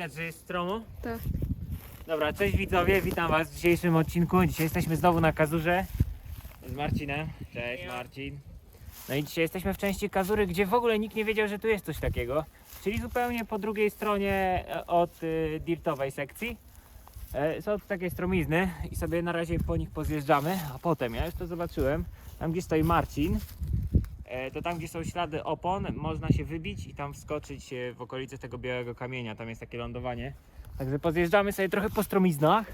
Widać, że jest stromo? Tak. Dobra, cześć widzowie, witam was w dzisiejszym odcinku. Dzisiaj jesteśmy znowu na Kazurze z Marcinem. Cześć Marcin. No i dzisiaj jesteśmy w części Kazury, gdzie w ogóle nikt nie wiedział, że tu jest coś takiego. Czyli zupełnie po drugiej stronie e, od y, dirtowej sekcji. E, Są tu takie stromizny i sobie na razie po nich pozjeżdżamy, a potem, ja już to zobaczyłem, tam gdzie stoi Marcin, to tam gdzie są ślady opon, można się wybić i tam wskoczyć e, w okolice tego białego kamienia, tam jest takie lądowanie. Także pozjeżdżamy sobie trochę po stromiznach.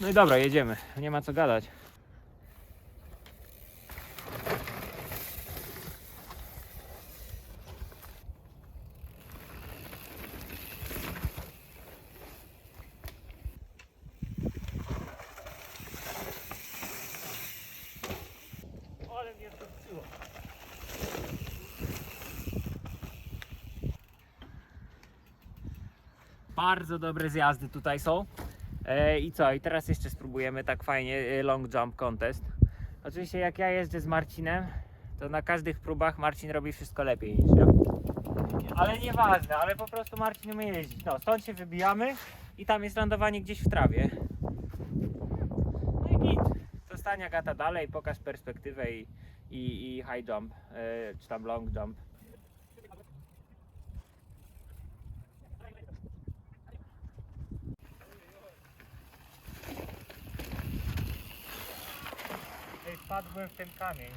No i dobra, jedziemy. Nie ma co gadać. Bardzo dobre zjazdy tutaj są. E, I co? I teraz jeszcze spróbujemy tak fajnie e, long jump contest. Oczywiście jak ja jeżdżę z Marcinem, to na każdych próbach Marcin robi wszystko lepiej niż ja. Ale nieważne, ale po prostu Marcin umie jeździć. No, stąd się wybijamy i tam jest lądowanie gdzieś w trawie. No i git. Zostania gata dalej, pokaż perspektywę i, i, i high jump, e, czy tam long jump. Wpadłem w ten kamień.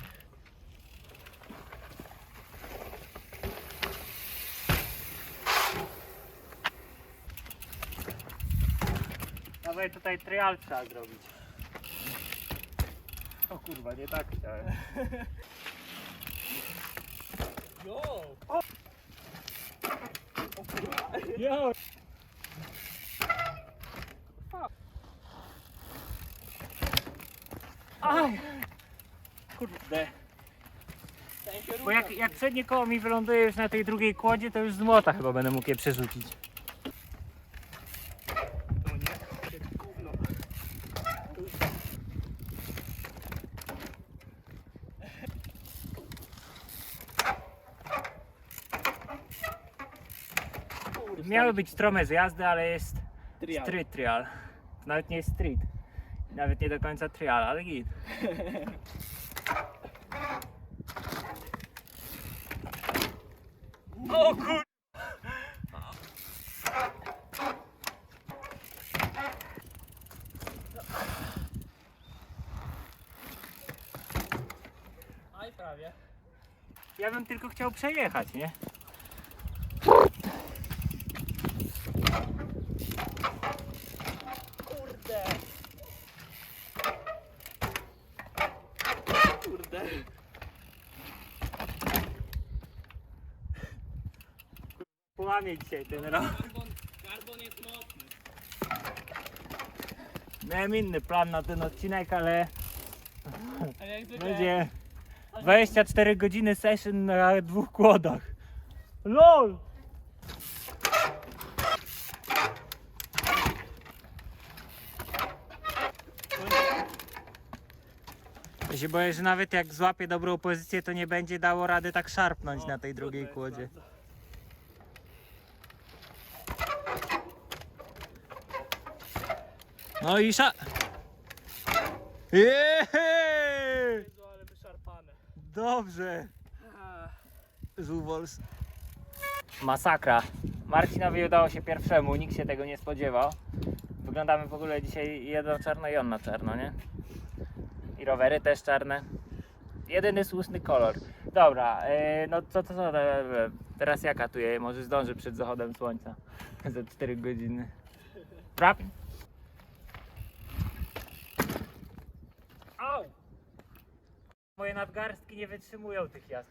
Dawaj tutaj trial trzeba zrobić. O kurwa, nie tak chciałem. Jo! Jo! Aj! Kurde. Bo jak, jak przednie koło mi wyląduje już na tej drugiej kłodzie, to już z młota chyba będę mógł je przerzucić. Miały być strome zjazdy, ale jest trial. street trial. Nawet nie jest street. Nawet nie do końca trial, ale git. O kur... Aj, prawie. Ja bym tylko chciał przejechać, nie? Połamie dzisiaj ten rok. Karbon, jest mocny. Miałem inny plan na ten odcinek, ale A jak zwykle... będzie 24 godziny session na dwóch kłodach. LOL! Ja się boję, że nawet jak złapię dobrą pozycję, to nie będzie dało rady tak szarpnąć na tej drugiej kłodzie. No i sza... Jeee! Jezu, ale wyszarpane. Dobrze. Żuwols. Masakra. Marcinowi udało się pierwszemu, nikt się tego nie spodziewał. Wyglądamy w ogóle dzisiaj jedno czarno i on na czarno, nie? I rowery też czarne. Jedyny słuszny kolor. Dobra, yy, no co, co, co, e, teraz ja katuję, może zdążę przed zachodem słońca. Za 4 godziny. Trap? Moje nadgarstki nie wytrzymują tych jazd.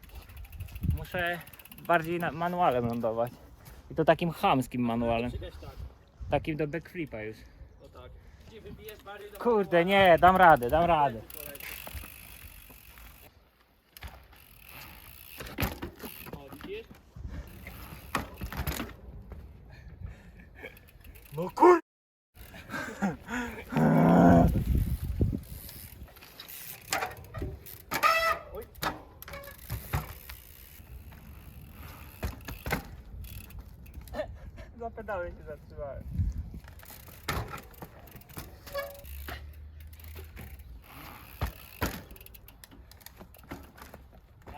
Muszę bardziej manualem lądować. I to takim chamskim manualem. Tak. Takim do backflipa już. O tak. Kurde, nie, dam radę, dam radę. No kur... za pedały się zatrzymałem.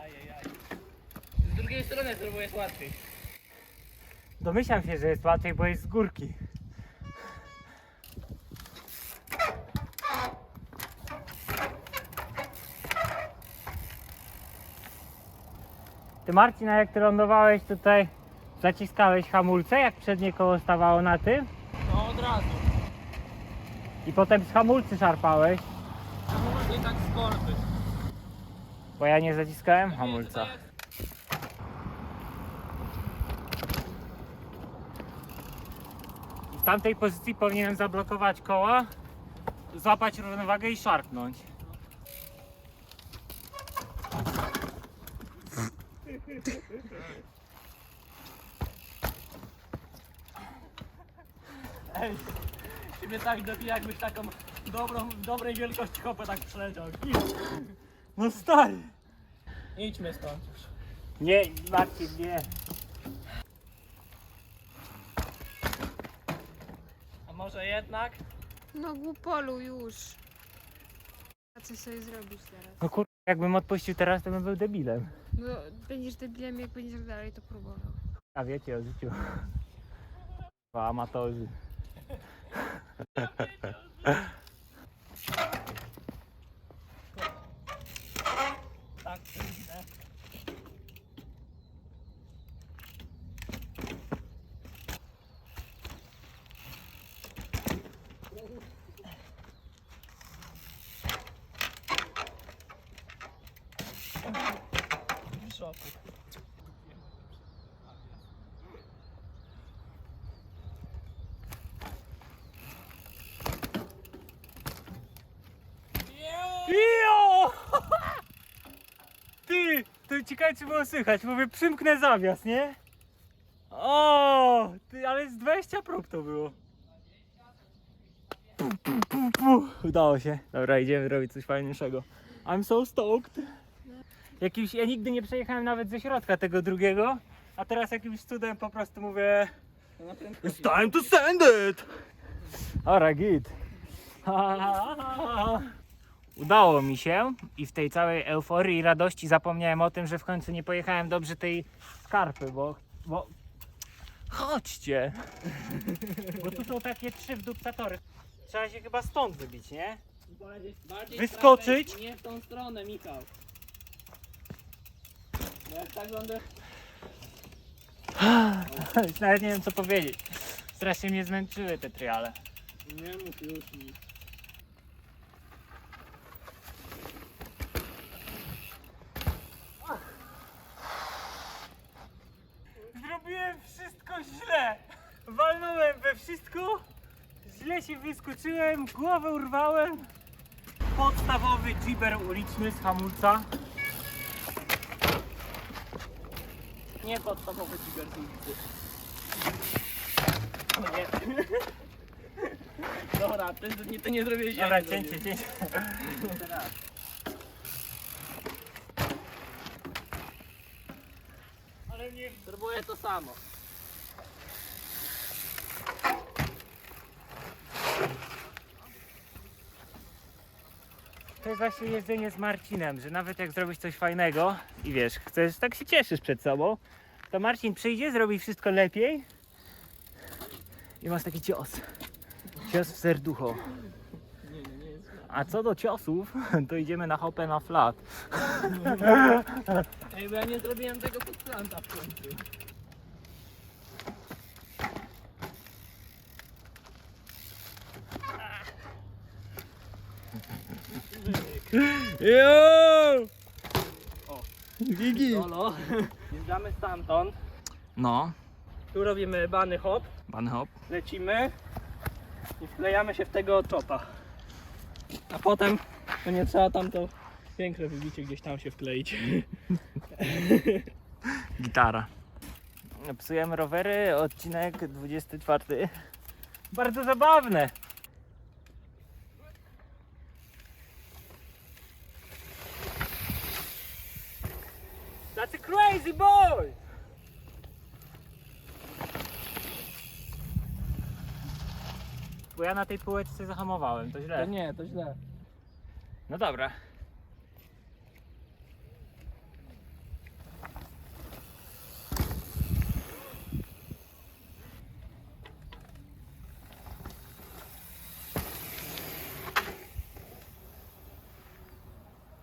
Ajajaj. Z drugiej strony spróbujesz łatwiej. Domyślam się, że jest łatwiej, bo jest z górki. Ty Marcin, jak ty lądowałeś tutaj, zaciskałeś hamulce, jak przednie koło stawało na tym No od razu. i potem z hamulcy szarpałeś, Nie tak z korby. bo ja nie zaciskałem hamulca. Tutaj jest- W tamtej pozycji powinienem zablokować koła, złapać równowagę i szarpnąć. Ej, ciebie tak dobija, jakbyś taką dobrą, dobrej wielkości hopę tak przeleciał. No stary! Idźmy stąd już. Nie, Marcin, nie. Może jednak? No głupolu już. A co sobie zrobisz teraz? No kur... jakbym odpuścił teraz, to bym był debilem. No będziesz debilem, jak będziesz dalej to próbował. A wiecie o życiu. O, amatorzy. Tak, idę. W szoku. Jo! Ty! To ciekawe czy było słychać. Mówię, przymknę zawias, nie? O! Ty, ale z 20 prób to było. Pu, pu, pu, pu. Udało się. Dobra, idziemy robić coś fajniejszego. I'm so stoked. Jakimś, ja nigdy nie przejechałem nawet ze środka tego drugiego, a teraz jakimś cudem po prostu mówię. It's time to send it! Ora, git. Udało mi się i w tej całej euforii i radości zapomniałem o tym, że w końcu nie pojechałem dobrze tej skarpy, bo... bo... Chodźcie! Bo tu są takie trzy wdupcatory. Trzeba się chyba stąd wybić, nie? Bardziej, bardziej Wyskoczyć? prawej, Nie w tą stronę, Michał. Bo jak tak będę... Już Nawet nie wiem co powiedzieć. Strasznie mnie zmęczyły te triale. Nie mów już nic. Zrobiłem wszystko źle. Walnąłem we wszystko. Źle się wyskoczyłem, głowę urwałem. Podstawowy jibber uliczny z hamulca. Nie podstawowy tiger z ulicy. Nie. Dobra, ty, ty, ty nie zrobiłeś ja Dobra, nie cięcie, cięcie. Teraz. Ale mnie... Spróbuję to samo. To jest właśnie jedzenie z Marcinem, że nawet jak zrobisz coś fajnego i wiesz, chcesz, tak się cieszysz przed sobą, to Marcin przyjdzie, zrobi wszystko lepiej i masz taki cios. Cios w serducho. A co do ciosów, to idziemy na hopę na flat. Ej, bo ja nie zrobiłem tego podplanta w końcu. Jo! Gigi! Solo. Zjeżdżamy stamtąd. No, Tu robimy bany hop. pan hop. Lecimy. I wklejamy się w tego czopa. A potem to nie trzeba tam to większe wybicie gdzieś tam się wkleić. Gitara. Psujemy rowery, odcinek 24. Bardzo zabawne. That's a crazy boy! bo ja na tej półeczce zahamowałem, to To źle. nie, to źle. No dobra.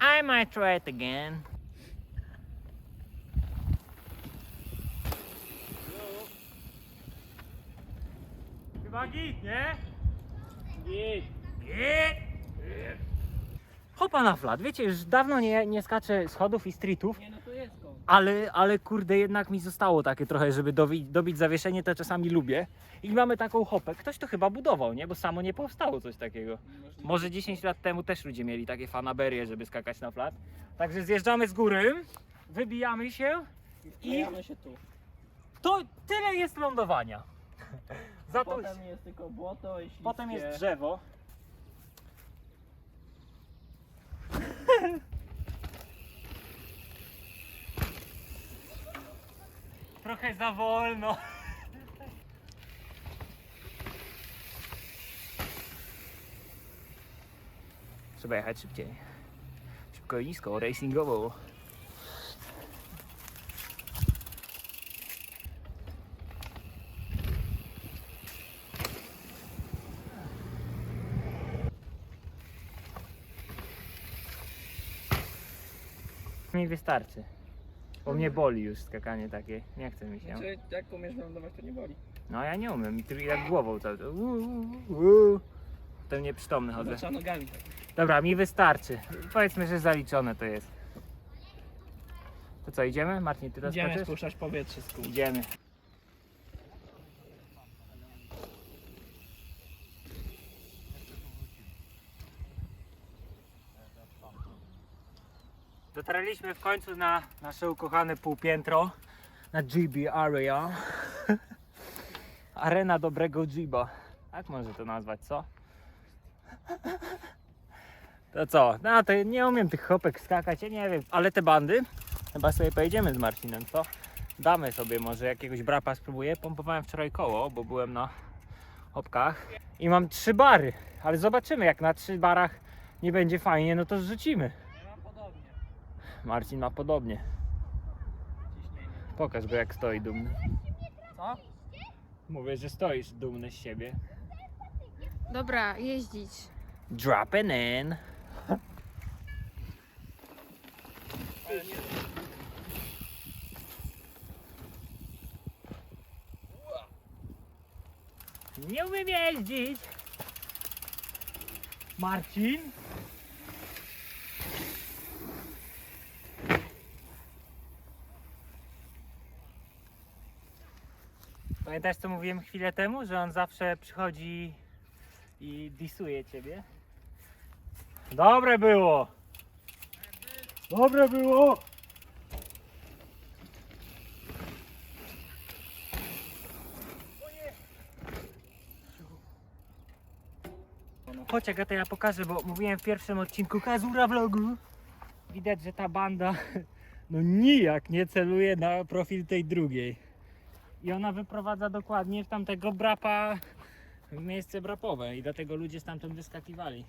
I might try it again. Chyba git, nie? Hopa na flat. Wiecie, już dawno nie, nie skaczę schodów i streetów, Nie no to jest kąt. ale, ale kurde, jednak mi zostało takie trochę, żeby dobi, dobić zawieszenie, to czasami lubię. I mamy taką hopę. Ktoś to chyba budował, nie? Bo samo nie powstało coś takiego. Może 10 lat temu też ludzie mieli takie fanaberie, żeby skakać na flat. Także zjeżdżamy z góry, wybijamy się I wklejamy się tu. to tyle jest lądowania. Za to Potem jest tylko błoto i Potem jest śliskie. drzewo. Trochę za wolno. Trzeba jechać szybciej. Szybko i nisko, racingowo. Wystarczy. Bo mnie boli już skakanie takie. Nie chce mi się. Znaczy, jak umiesz lądować, to nie boli. No ja nie umiem. I tu jak głową to. to uu, uu, uu. Potem nieprzytomny chodzę. Trzeba nogami tak. Dobra, mi wystarczy. Powiedzmy, że zaliczone to jest. To co, idziemy? Marcin, ty Idziemy rozpoczniesz? spuszczać powietrze z kół. Idziemy. Dotarliśmy w końcu na nasze ukochane półpiętro, na GB Area. Arena dobrego Jiba. Jak może to nazwać, co? To co? No to nie umiem tych hopek skakać, ja nie wiem, ale te bandy chyba sobie pojedziemy z Marcinem, co? Damy sobie może jakiegoś brapa spróbuję. Pompowałem wczoraj koło, bo byłem na hopkach i mam trzy bary, ale zobaczymy jak na trzy barach nie będzie fajnie, no to zrzucimy. Marcin ma podobnie. Pokaż go jak stoi dumny. Co? Mówię, że stoisz dumny z siebie. Dobra, jeździć. Dropping in. Nie umiem jeździć. Marcin? Pamiętasz co mówiłem chwilę temu, że on zawsze przychodzi i disuje ciebie? Dobre było! Dobre było! Chodź Agata, ja pokażę, bo mówiłem w pierwszym odcinku Kazura vlogu. Widać, że ta banda no nijak nie celuje na profil tej drugiej. I ona wyprowadza dokładnie w tamtego brapa w miejsce brapowe i dlatego ludzie stamtąd wyskakiwali.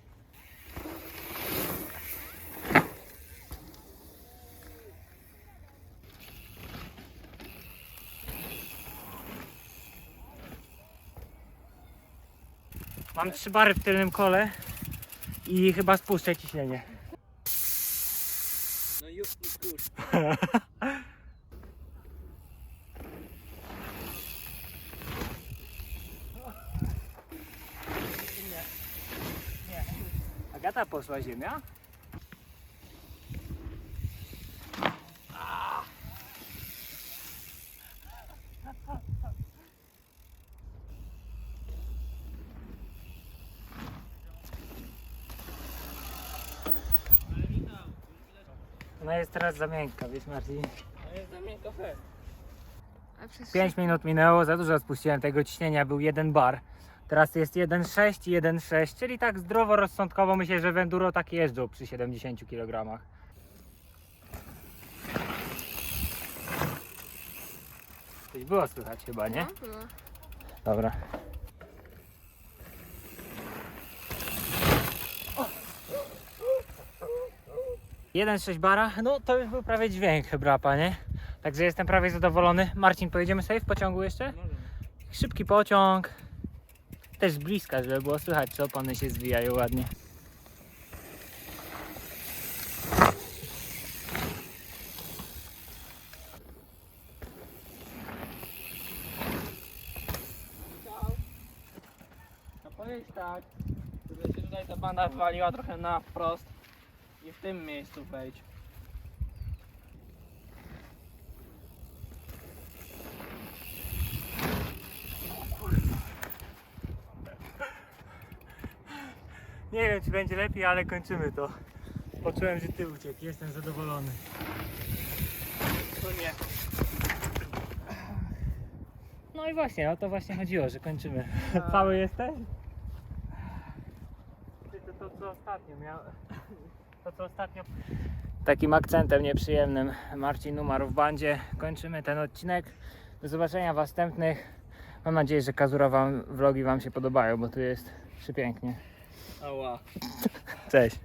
Mam trzy bary w tylnym kole i chyba spuszczę ciśnienie. No już, już. Agata poszła ziemia? Ona jest teraz za miękka, wiesz Marcin? No jest dla mnie kafe. A przez 5 minut minęło, za dużo spuściłem tego ciśnienia, był jeden bar. Teraz jest 1,6 1,6, czyli tak zdrowo rozsądkowo myślę, że w tak jeżdżą przy 70 kg. Coś było słychać chyba, nie? No. Dobra. Jeden sześć bara, no to już był prawie dźwięk brapa, nie? Także jestem prawie zadowolony. Marcin, pojedziemy sobie w pociągu jeszcze? Szybki pociąg, też bliska, żeby było słychać, czy opony się zwijają ładnie. No powiedz tak, żeby się tutaj ta banda wywaliła trochę na wprost i w tym miejscu wejdź. Będzie lepiej, ale kończymy to. Poczułem, że ty uciekł. Jestem zadowolony. To nie. No i właśnie, o to właśnie chodziło, że kończymy. Cały jesteś? Ty to, to co ostatnio miał. To co ostatnio. Takim akcentem nieprzyjemnym Marcin umarł w bandzie. Kończymy ten odcinek. Do zobaczenia w następnych. Mam nadzieję, że Kazura wam, vlogi Wam się podobają, bo tu jest przepięknie. Ała. Cześć.